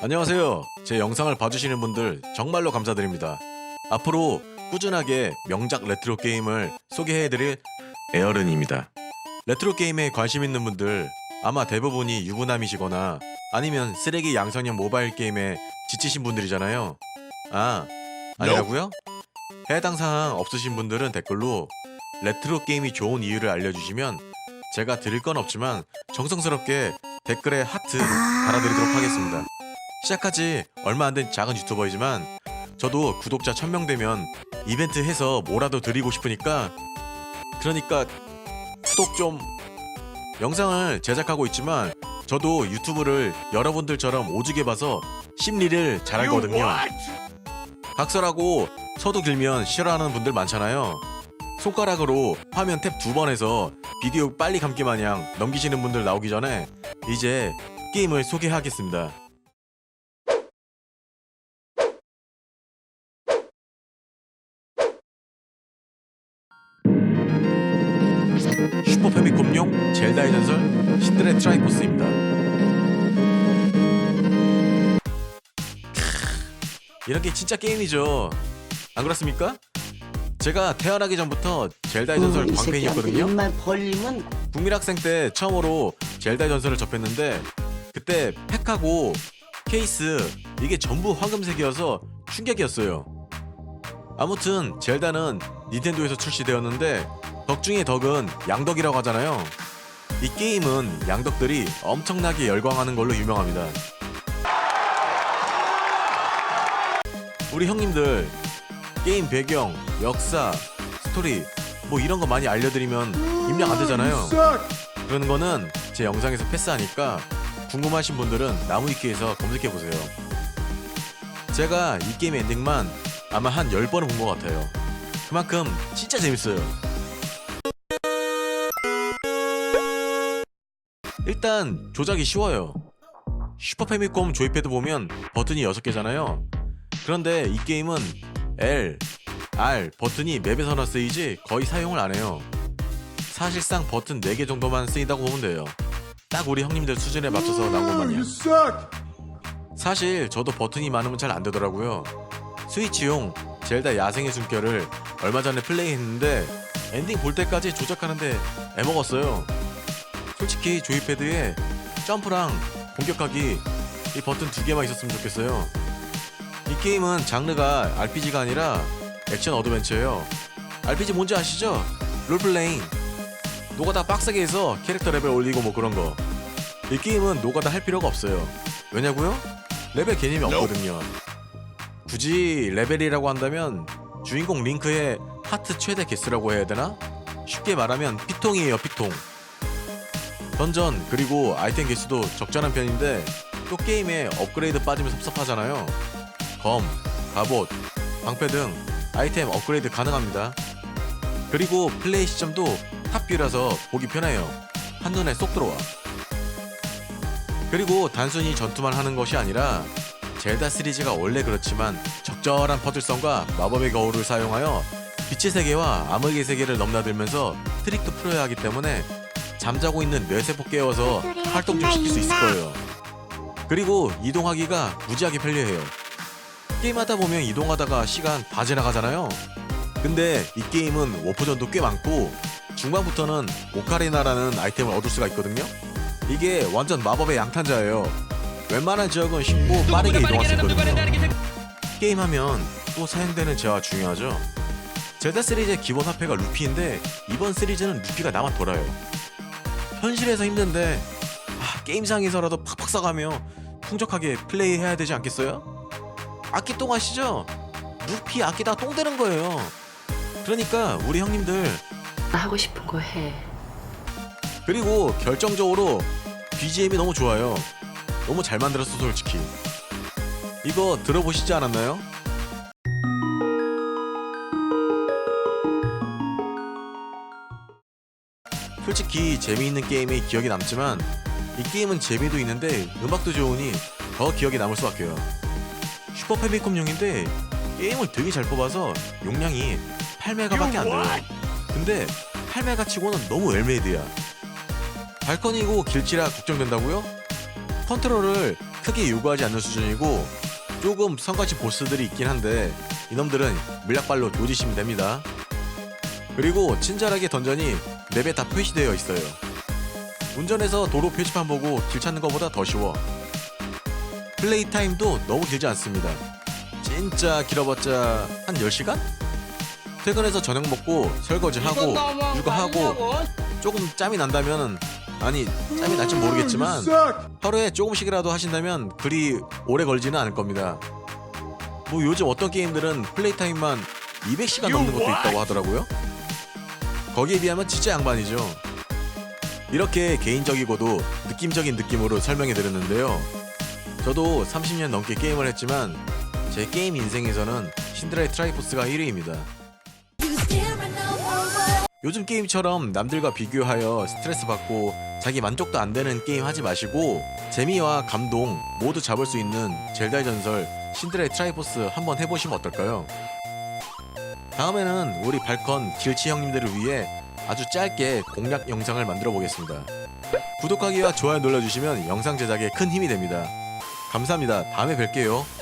안녕하세요. 제 영상을 봐주시는 분들 정말로 감사드립니다. 앞으로 꾸준하게 명작 레트로 게임을 소개해드릴 에어른입니다. 레트로 게임에 관심 있는 분들 아마 대부분이 유부남이시거나 아니면 쓰레기 양성형 모바일 게임에 지치신 분들이잖아요. 아, 아니라고요? 해당 사항 없으신 분들은 댓글로 레트로 게임이 좋은 이유를 알려주시면 제가 드릴 건 없지만 정성스럽게 댓글에 하트 달아드리도록 하겠습니다. 시작하지 얼마 안 된 작은 유튜버이지만 저도 구독자 1000명 되면 이벤트 해서 뭐라도 드리고 싶으니까 그러니까 구독 좀 영상을 제작하고 있지만 저도 유튜브를 여러분들처럼 오지게 봐서 심리를 잘 알거든요. 각설하고 서도 길면 싫어하는 분들 많잖아요. 손가락으로 화면 탭 두 번 해서 비디오 빨리 감기 마냥 넘기시는 분들 나오기 전에 이제 게임을 소개하겠습니다. 패미콤용 젤다의 전설 신들의 트라이포스입니다. 이런 게 진짜 게임이죠. 안 그렇습니까? 제가 태어나기 전부터 젤다의 전설 이 새끼한테 광팬이었거든요. 입만 벌리면 국민학생 때 처음으로 젤다의 전설을 접했는데 그때 팩하고 케이스 이게 전부 황금색이어서 충격이었어요. 아무튼 젤다는 닌텐도에서 출시되었는데 덕 중에 덕은 양덕이라고 하잖아요. 이 게임은 양덕들이 엄청나게 열광하는 걸로 유명합니다. 우리 형님들 게임 배경, 역사, 스토리 뭐 이런 거 많이 알려드리면 입력 안 되잖아요. 그런 거는 제 영상에서 패스하니까 궁금하신 분들은 나무위키에서 검색해 보세요. 제가 이 게임 엔딩만 아마 한 10번은 본 것 같아요. 그만큼 진짜 재밌어요. 일단 조작이 쉬워요. 슈퍼 패미콤 조이패드 보면 버튼이 6개잖아요. 그런데 이 게임은 L, R 버튼이 맵에서나 쓰이지 거의 사용을 안 해요. 사실상 버튼 4개 정도만 쓰인다고 보면 돼요. 딱 우리 형님들 수준에 맞춰서 나온 것만요. 사실 저도 버튼이 많으면 잘 안 되더라고요. 스위치용 젤다 야생의 숨결을 얼마 전에 플레이했는데 엔딩 볼 때까지 조작하는데 애먹었어요. 솔직히 조이패드에 점프랑 공격하기 이 버튼 두 개만 있었으면 좋겠어요. 이 게임은 장르가 RPG가 아니라 액션 어드벤처예요. RPG 뭔지 아시죠? 롤플레잉. 노가다 빡세게 해서 캐릭터 레벨 올리고 뭐 그런 거. 이 게임은 노가다 할 필요가 없어요. 왜냐고요? 레벨 개념이 없거든요. 굳이 레벨이라고 한다면 주인공 링크의 하트 최대 개수라고 해야 되나? 쉽게 말하면 피통이에요, 피통. 던전 그리고 아이템 개수도 적절한 편인데 또 게임에 업그레이드 빠지면 섭섭하잖아요. 검, 갑옷, 방패 등 아이템 업그레이드 가능합니다. 그리고 플레이 시점도 탑뷰라서 보기 편해요. 한눈에 쏙 들어와. 그리고 단순히 전투만 하는 것이 아니라 젤다 시리즈가 원래 그렇지만 적절한 퍼즐성과 마법의 거울을 사용하여 빛의 세계와 암흑의 세계를 넘나들면서 트릭도 풀어야 하기 때문에 잠자고 있는 뇌세포 깨워서 활동 좀 시킬 수 있을 거예요. 그리고 이동하기가 무지하게 편리해요. 게임하다 보면 이동하다가 시간 다 지나가잖아요. 근데 이 게임은 워프전도 꽤 많고 중반부터는 오카리나라는 아이템을 얻을 수가 있거든요. 이게 완전 마법의 양탄자예요. 웬만한 지역은 쉽고 빠르게 이동할 수 있거든요. 게임하면 또 사용되는 재화 중요하죠. 젤다 시리즈의 기본 화폐가 루피인데 이번 시리즈는 루피가 나만 돌아요. 현실에서 힘든데 아, 게임상에서라도 팍팍 써가며 풍족하게 플레이해야 되지 않겠어요? 악기 똥 아시죠? 루피 악기다 똥 되는 거예요. 그러니까 우리 형님들 하고 싶은 거 해. 그리고 결정적으로 BGM이 너무 좋아요. 너무 잘 만들었어 솔직히. 이거 들어보시지 않았나요? 솔직히 재미있는 게임이 기억에 남지만 이 게임은 재미도 있는데 음악도 좋으니 더 기억에 남을 수밖에요. 슈퍼 패미콤용인데 게임을 되게 잘 뽑아서 용량이 8메가밖에 안 돼요. 근데 8메가 치고는 너무 웰메이드야. 발컨이고 길치라 걱정된다고요? 컨트롤을 크게 요구하지 않는 수준이고 조금 성가신 보스들이 있긴 한데 이놈들은 물약발로 조지시면 됩니다. 그리고 친절하게 던전이 맵에 다 표시되어 있어요. 운전해서 도로 표지판 보고 길 찾는 것보다 더 쉬워. 플레이 타임도 너무 길지 않습니다. 진짜 길어봤자 한 10시간? 퇴근해서 저녁 먹고 설거지하고 육아하고 조금 짬이 난다면 아니 짬이 날지 모르겠지만 하루에 조금씩이라도 하신다면 그리 오래 걸지는 않을 겁니다. 뭐 요즘 어떤 게임들은 플레이 타임만 200시간 넘는 것도 있다고 하더라고요. 거기에 비하면 진짜 양반이죠. 이렇게 개인적이고도 느낌적인 느낌으로 설명해 드렸는데요. 저도 30년 넘게 게임을 했지만 제 게임 인생에서는 신드라의 트라이포스가 1위입니다. 요즘 게임처럼 남들과 비교하여 스트레스 받고 자기 만족도 안 되는 게임 하지 마시고 재미와 감동 모두 잡을 수 있는 젤다의 전설 신드라의 트라이포스 한번 해보시면 어떨까요? 다음에는 우리 발컨 길치 형님들을 위해 아주 짧게 공략 영상을 만들어 보겠습니다. 구독하기와 좋아요 눌러주시면 영상 제작에 큰 힘이 됩니다. 감사합니다. 다음에 뵐게요.